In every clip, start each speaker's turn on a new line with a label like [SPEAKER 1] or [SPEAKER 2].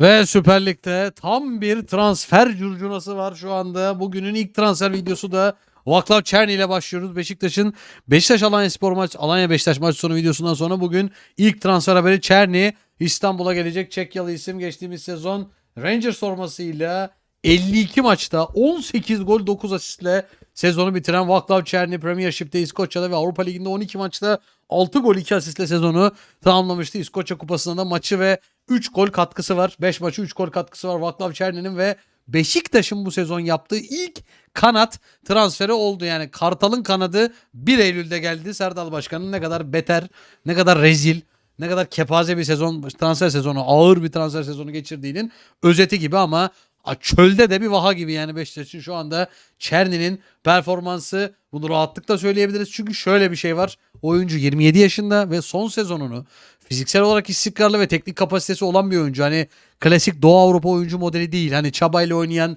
[SPEAKER 1] Ve Süper Lig'de tam bir transfer curcunası var şu anda. Bugünün ilk transfer videosu da Vaklav Çerni ile başlıyoruz. Beşiktaş'ın Beşiktaş Alanya Spor maç, Alanya Beşiktaş maç sonu videosundan sonra bugün ilk transfer haberi Çerni İstanbul'a gelecek Çekyalı isim geçtiğimiz sezon Rangers formasıyla 52 maçta 18 gol 9 asistle sezonu bitiren Vaklav Çerni Premiership'te İskoçya'da ve Avrupa Ligi'nde 12 maçta 6 gol 2 asistle sezonu tamamlamıştı. İskoçya Kupası'nda da maçı ve 3 gol katkısı var. 5 maçı 3 gol katkısı var Vaklav Çerni'nin ve Beşiktaş'ın bu sezon yaptığı ilk kanat transferi oldu. Yani Kartal'ın kanadı 1 Eylül'de geldi. Serdal Başkan'ın ne kadar beter, ne kadar rezil, ne kadar kepaze bir sezon, transfer sezonu, ağır bir transfer sezonu geçirdiğinin özeti gibi ama çölde de bir vaha gibi yani Beşiktaş'ın şu anda Çerni'nin performansı bunu rahatlıkla söyleyebiliriz. Çünkü şöyle bir şey var. Oyuncu 27 yaşında ve son sezonunu fiziksel olarak istikrarlı ve teknik kapasitesi olan bir oyuncu. Hani klasik Doğu Avrupa oyuncu modeli değil. Hani çabayla oynayan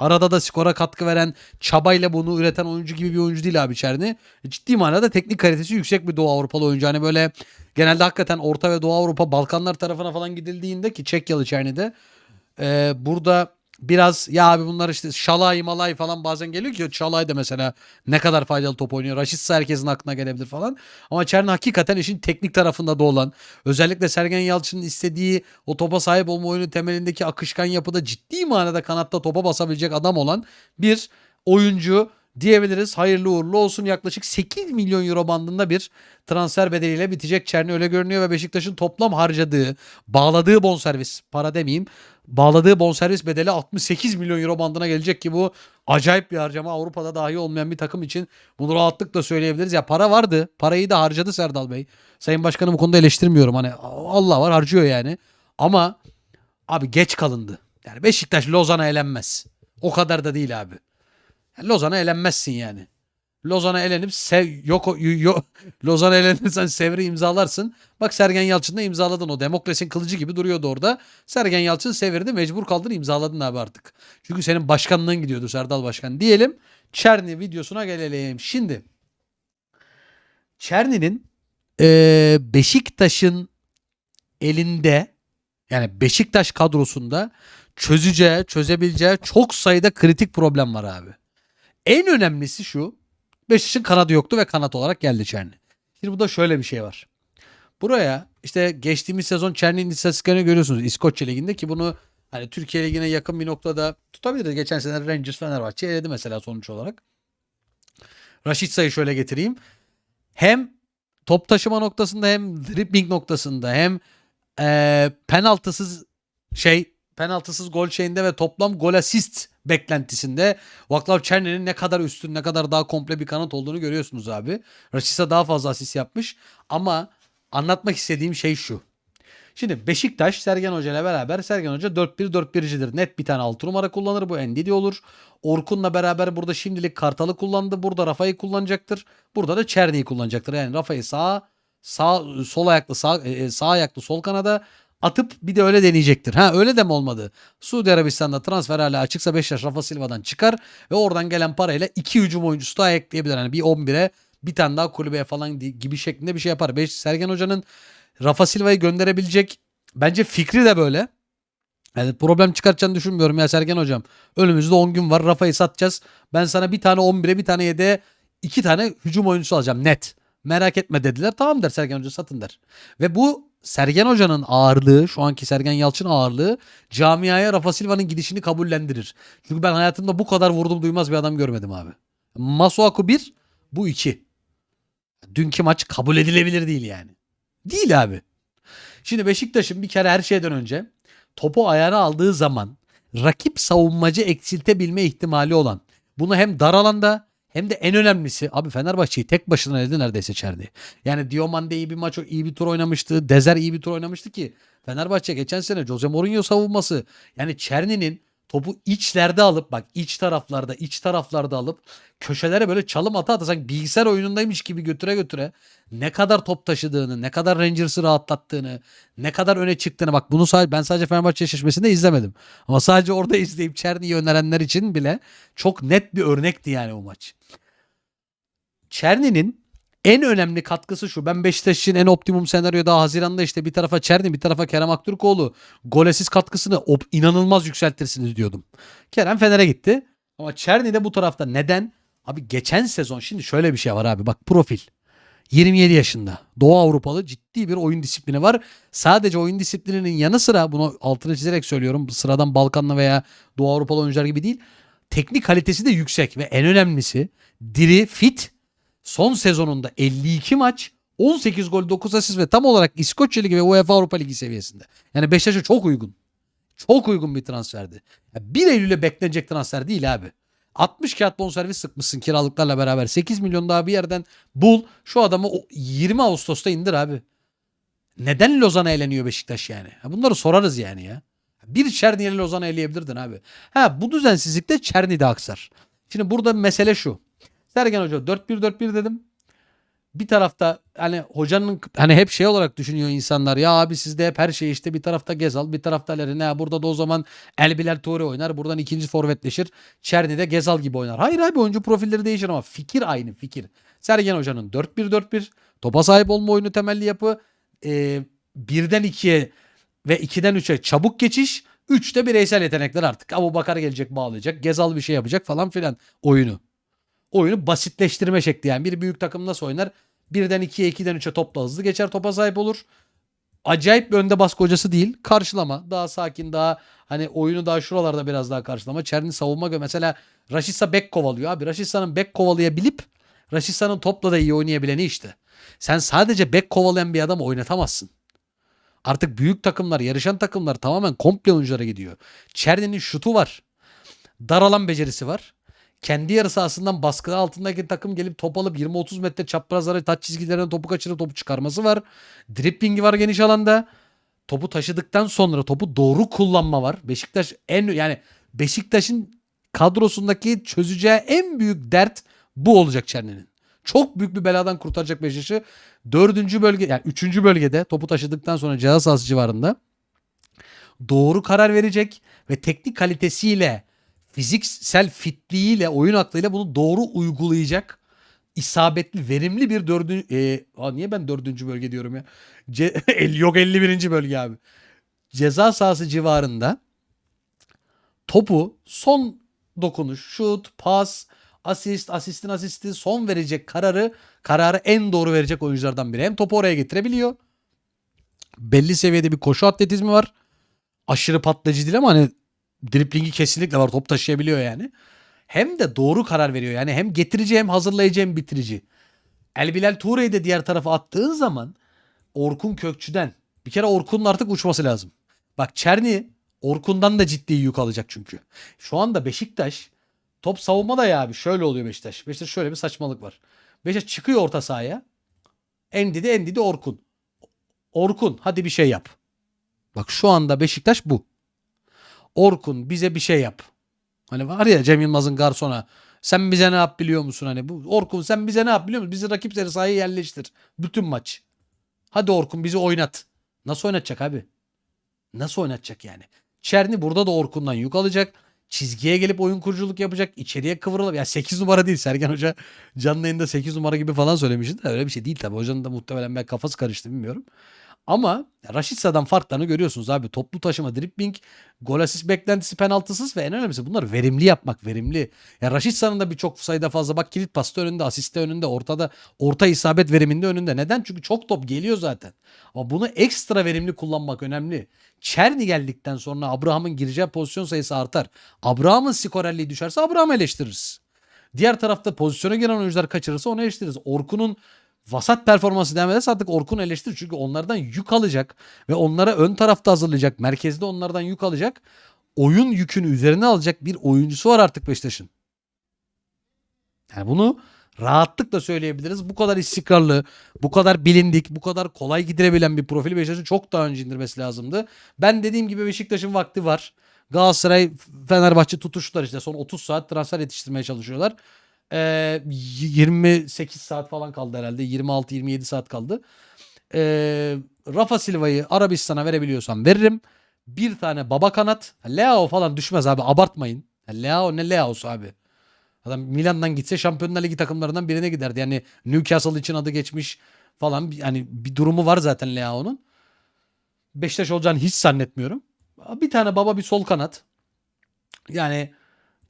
[SPEAKER 1] Arada da skora katkı veren, çabayla bunu üreten oyuncu gibi bir oyuncu değil abi Çerni. Ciddi manada teknik kalitesi yüksek bir Doğu Avrupalı oyuncu. Hani böyle genelde hakikaten Orta ve Doğu Avrupa, Balkanlar tarafına falan gidildiğinde ki Çekyalı Çerni'de e, burada biraz ya abi bunlar işte Şalay Malay falan bazen geliyor ki Şalay da mesela ne kadar faydalı top oynuyor. Raşitsa herkesin aklına gelebilir falan. Ama Çerni hakikaten işin teknik tarafında da olan özellikle Sergen Yalçın'ın istediği o topa sahip olma oyunu temelindeki akışkan yapıda ciddi manada kanatta topa basabilecek adam olan bir oyuncu diyebiliriz. Hayırlı uğurlu olsun. Yaklaşık 8 milyon euro bandında bir transfer bedeliyle bitecek Çerni öyle görünüyor ve Beşiktaş'ın toplam harcadığı, bağladığı bonservis, para demeyeyim, bağladığı bonservis bedeli 68 milyon euro bandına gelecek ki bu acayip bir harcama. Avrupa'da dahi olmayan bir takım için bunu rahatlıkla söyleyebiliriz. Ya para vardı. Parayı da harcadı Serdal Bey. Sayın Başkanım bu konuda eleştirmiyorum. Hani Allah var harcıyor yani. Ama abi geç kalındı. Yani Beşiktaş Lozan'a elenmez. O kadar da değil abi. Lozan'a elenmezsin yani. Lozan'a elenip sev yok yok Lozan'a elenirsen Sevr'i imzalarsın. Bak Sergen Yalçın'da imzaladın o demokrasinin kılıcı gibi duruyordu orada. Sergen Yalçın Sevr'i mecbur kaldın imzaladın abi artık. Çünkü senin başkanlığın gidiyordu Serdal Başkan. Diyelim Çerni videosuna gelelim. Şimdi Çerni'nin eee, Beşiktaş'ın elinde yani Beşiktaş kadrosunda çözeceği, çözebileceği çok sayıda kritik problem var abi. En önemlisi şu. Beşiktaş'ın kanadı yoktu ve kanat olarak geldi Çerni. Şimdi bu da şöyle bir şey var. Buraya işte geçtiğimiz sezon Çerni'nin istatistiklerini görüyorsunuz İskoçya Ligi'nde ki bunu hani Türkiye Ligi'ne yakın bir noktada tutabiliriz. Geçen sene Rangers Fenerbahçe eledi mesela sonuç olarak. Raşit sayı şöyle getireyim. Hem top taşıma noktasında hem dribbling noktasında hem eee penaltısız şey penaltısız gol şeyinde ve toplam gol asist beklentisinde Vaklav Çerni'nin ne kadar üstün ne kadar daha komple bir kanat olduğunu görüyorsunuz abi. Rashica daha fazla asist yapmış ama anlatmak istediğim şey şu. Şimdi Beşiktaş Sergen Hoca ile beraber Sergen Hoca 4-1-4-1'cidir. Net bir tane 6 numara kullanır. Bu Endidi olur. Orkun'la beraber burada şimdilik Kartal'ı kullandı. Burada Rafa'yı kullanacaktır. Burada da Çerni'yi kullanacaktır. Yani Rafa'yı sağ sağ sol ayaklı sağ e, sağ ayaklı sol kanada atıp bir de öyle deneyecektir. Ha öyle de mi olmadı? Suudi Arabistan'da transfer hala açıksa Beşiktaş Rafa Silva'dan çıkar ve oradan gelen parayla iki hücum oyuncusu daha ekleyebilir. Yani bir 11'e bir tane daha kulübeye falan gibi şeklinde bir şey yapar. Beş, Sergen Hoca'nın Rafa Silva'yı gönderebilecek bence fikri de böyle. Yani problem çıkartacağını düşünmüyorum ya Sergen Hocam. Önümüzde 10 gün var. Rafa'yı satacağız. Ben sana bir tane 11'e bir tane 7'e iki tane hücum oyuncusu alacağım net. Merak etme dediler. Tamam der Sergen Hoca satın der. Ve bu Sergen Hoca'nın ağırlığı, şu anki Sergen Yalçın ağırlığı camiaya Rafa Silva'nın gidişini kabullendirir. Çünkü ben hayatımda bu kadar vurdum duymaz bir adam görmedim abi. Masuaku 1, bu 2. Dünkü maç kabul edilebilir değil yani. Değil abi. Şimdi Beşiktaş'ın bir kere her şeyden önce topu ayağına aldığı zaman rakip savunmacı eksiltebilme ihtimali olan bunu hem dar alanda hem de en önemlisi abi Fenerbahçe'yi tek başına eledi neredeyse içerdi. Yani Diomande iyi bir maç, iyi bir tur oynamıştı. Dezer iyi bir tur oynamıştı ki Fenerbahçe geçen sene Jose Mourinho savunması yani Çerni'nin topu içlerde alıp bak iç taraflarda iç taraflarda alıp köşelere böyle çalım ata ata sanki bilgisayar oyunundaymış gibi götüre götüre ne kadar top taşıdığını, ne kadar Rangers'ı rahatlattığını, ne kadar öne çıktığını bak bunu sadece ben sadece Fenerbahçe eşleşmesinde izlemedim. Ama sadece orada izleyip Çerni'yi önerenler için bile çok net bir örnekti yani o maç. Çerni'nin En önemli katkısı şu. Ben Beşiktaş için en optimum senaryoda Haziran'da işte bir tarafa Çerni bir tarafa Kerem Aktürkoğlu golesiz katkısını op- inanılmaz yükseltirsiniz diyordum. Kerem Fener'e gitti. Ama Çerni de bu tarafta. Neden? Abi geçen sezon şimdi şöyle bir şey var abi. Bak profil. 27 yaşında. Doğu Avrupalı ciddi bir oyun disiplini var. Sadece oyun disiplininin yanı sıra bunu altını çizerek söylüyorum. Sıradan Balkanlı veya Doğu Avrupalı oyuncular gibi değil. Teknik kalitesi de yüksek ve en önemlisi diri, fit. Son sezonunda 52 maç, 18 gol, 9 asist ve tam olarak İskoçya Ligi ve UEFA Avrupa Ligi seviyesinde. Yani Beşiktaş'a çok uygun. Çok uygun bir transferdi. Ya 1 Eylül'e beklenecek transfer değil abi. 60 kağıt bonservis sıkmışsın kiralıklarla beraber. 8 milyon daha bir yerden bul. Şu adamı o 20 Ağustos'ta indir abi. Neden Lozan'a eleniyor Beşiktaş yani? Bunları sorarız yani ya. Bir Çerni'yle Lozan'a eleyebilirdin abi. Ha bu düzensizlikte Çerni de aksar. Şimdi burada mesele şu. Sergen Hoca 4-1-4-1 dedim. Bir tarafta hani hocanın hani hep şey olarak düşünüyor insanlar. Ya abi sizde hep her şey işte bir tarafta Gezal bir tarafta Larin. Ha burada da o zaman Elbilal Toure oynar. Buradan ikinci forvetleşir. Çerni de Gezal gibi oynar. Hayır abi oyuncu profilleri değişir ama fikir aynı fikir. Sergen Hoca'nın 4-1-4-1 topa sahip olma oyunu temelli yapı e, birden ikiye ve 2'den 3'e çabuk geçiş. 3'te bireysel yetenekler artık. Abu Bakar gelecek bağlayacak. Gezal bir şey yapacak falan filan oyunu. Oyunu basitleştirme şekli yani. Bir büyük takım nasıl oynar? Birden 2'ye 2'den 3'e topla hızlı geçer topa sahip olur. Acayip bir önde baskı hocası değil. Karşılama. Daha sakin daha hani oyunu daha şuralarda biraz daha karşılama. Çerni savunma gö- mesela Raşitsa bek kovalıyor abi. Raşitsa'nın bek kovalayabilip Raşitsa'nın topla da iyi oynayabileni işte. Sen sadece bek kovalayan bir adamı oynatamazsın. Artık büyük takımlar, yarışan takımlar tamamen komple oyunculara gidiyor. Çerni'nin şutu var. Dar alan becerisi var. Kendi yarı sahasından baskı altındaki takım gelip top alıp 20-30 metre çaprazlara taç çizgilerine topu kaçırıp topu çıkarması var. Driplingi var geniş alanda. Topu taşıdıktan sonra topu doğru kullanma var. Beşiktaş en yani Beşiktaş'ın kadrosundaki çözeceği en büyük dert bu olacak Çerni'nin. Çok büyük bir beladan kurtaracak Beşiktaş'ı. Dördüncü bölge yani üçüncü bölgede topu taşıdıktan sonra ceza sahası civarında doğru karar verecek ve teknik kalitesiyle fiziksel fitliğiyle oyun aklıyla bunu doğru uygulayacak isabetli verimli bir dördüncü e, aa, niye ben dördüncü bölge diyorum ya? Ce- yok 51. bölge abi. Ceza sahası civarında topu son dokunuş şut pas asist asistin asisti son verecek kararı kararı en doğru verecek oyunculardan biri. Hem topu oraya getirebiliyor. Belli seviyede bir koşu atletizmi var. Aşırı patlayıcı değil ama hani driplingi kesinlikle var. Top taşıyabiliyor yani. Hem de doğru karar veriyor. Yani hem getirici hem hazırlayıcı hem bitirici. El Bilal Tuğre'yi de diğer tarafa attığın zaman Orkun Kökçü'den bir kere Orkun'un artık uçması lazım. Bak Çerni Orkun'dan da ciddi yük alacak çünkü. Şu anda Beşiktaş top savunma da ya abi şöyle oluyor Beşiktaş. Beşiktaş şöyle bir saçmalık var. Beşiktaş çıkıyor orta sahaya. Endidi Endidi Orkun. Orkun hadi bir şey yap. Bak şu anda Beşiktaş bu. Orkun bize bir şey yap. Hani var ya Cem Yılmaz'ın garsona. Sen bize ne yap biliyor musun hani bu Orkun sen bize ne yap biliyor musun? Bizi rakip seni sahaya yerleştir. Bütün maç. Hadi Orkun bizi oynat. Nasıl oynatacak abi? Nasıl oynatacak yani? Çerni burada da Orkun'dan yük alacak. Çizgiye gelip oyun kuruculuk yapacak. içeriye kıvrılıp ya 8 numara değil Sergen Hoca canlı yayında 8 numara gibi falan söylemişti de öyle bir şey değil tabii. Hocanın da muhtemelen ben kafası karıştı bilmiyorum. Ama Raşitsa'dan farklarını görüyorsunuz abi. Toplu taşıma, dribbling, gol asist beklentisi penaltısız ve en önemlisi bunlar verimli yapmak, verimli. Ya Raşitsa'nın da birçok sayıda fazla bak kilit pasta önünde, asiste önünde, ortada orta isabet veriminde önünde. Neden? Çünkü çok top geliyor zaten. Ama bunu ekstra verimli kullanmak önemli. Çerni geldikten sonra Abraham'ın gireceği pozisyon sayısı artar. Abraham'ın skorerliği düşerse Abraham'ı eleştiririz. Diğer tarafta pozisyona giren oyuncular kaçırırsa onu eleştiririz. Orkun'un vasat performansı devam ederse artık Orkun eleştirir. Çünkü onlardan yük alacak ve onlara ön tarafta hazırlayacak. Merkezde onlardan yük alacak. Oyun yükünü üzerine alacak bir oyuncusu var artık Beşiktaş'ın. Yani bunu rahatlıkla söyleyebiliriz. Bu kadar istikrarlı, bu kadar bilindik, bu kadar kolay gidirebilen bir profil Beşiktaş'ın çok daha önce indirmesi lazımdı. Ben dediğim gibi Beşiktaş'ın vakti var. Galatasaray, Fenerbahçe tutuştular işte. Son 30 saat transfer yetiştirmeye çalışıyorlar. Ee, 28 saat falan kaldı herhalde. 26-27 saat kaldı. Ee, Rafa Silva'yı Arabistan'a verebiliyorsam veririm. Bir tane baba kanat. Leao falan düşmez abi abartmayın. Leao ne Leao'su abi. Adam Milan'dan gitse Şampiyonlar Ligi takımlarından birine giderdi. Yani Newcastle için adı geçmiş falan. Yani bir durumu var zaten Leao'nun. Beşiktaş olacağını hiç zannetmiyorum. Bir tane baba bir sol kanat. Yani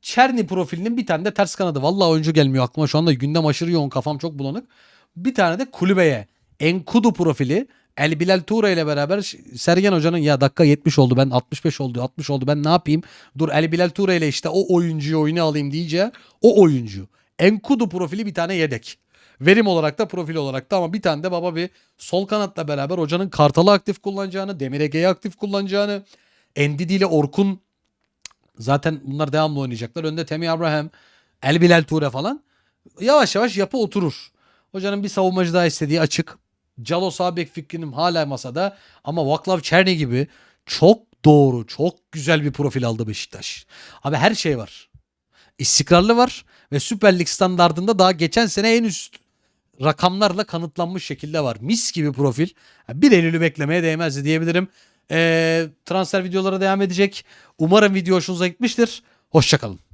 [SPEAKER 1] Çerni profilinin bir tane de ters kanadı. Vallahi oyuncu gelmiyor aklıma şu anda gündem aşırı yoğun kafam çok bulanık. Bir tane de kulübeye Enkudu profili El Bilal Tura ile beraber Sergen Hoca'nın ya dakika 70 oldu ben 65 oldu 60 oldu ben ne yapayım? Dur El Bilal Tura ile işte o oyuncuyu oyunu alayım diyeceği o oyuncu. Enkudu profili bir tane yedek. Verim olarak da profil olarak da ama bir tane de baba bir sol kanatla beraber hocanın Kartal'ı aktif kullanacağını, Demir Ege'yi aktif kullanacağını, Endidi ile Orkun zaten bunlar devamlı oynayacaklar. Önde Temi Abraham, El Bilal Ture falan. Yavaş yavaş yapı oturur. Hocanın bir savunmacı daha istediği açık. Calo sağ bek fikrim hala masada ama Vaklav Çerni gibi çok doğru, çok güzel bir profil aldı Beşiktaş. Abi her şey var. İstikrarlı var ve Süper Lig standardında daha geçen sene en üst rakamlarla kanıtlanmış şekilde var. Mis gibi profil. Bir Eylül'ü beklemeye değmezdi diyebilirim. Ee, transfer videoları devam edecek. Umarım video hoşunuza gitmiştir. Hoşçakalın.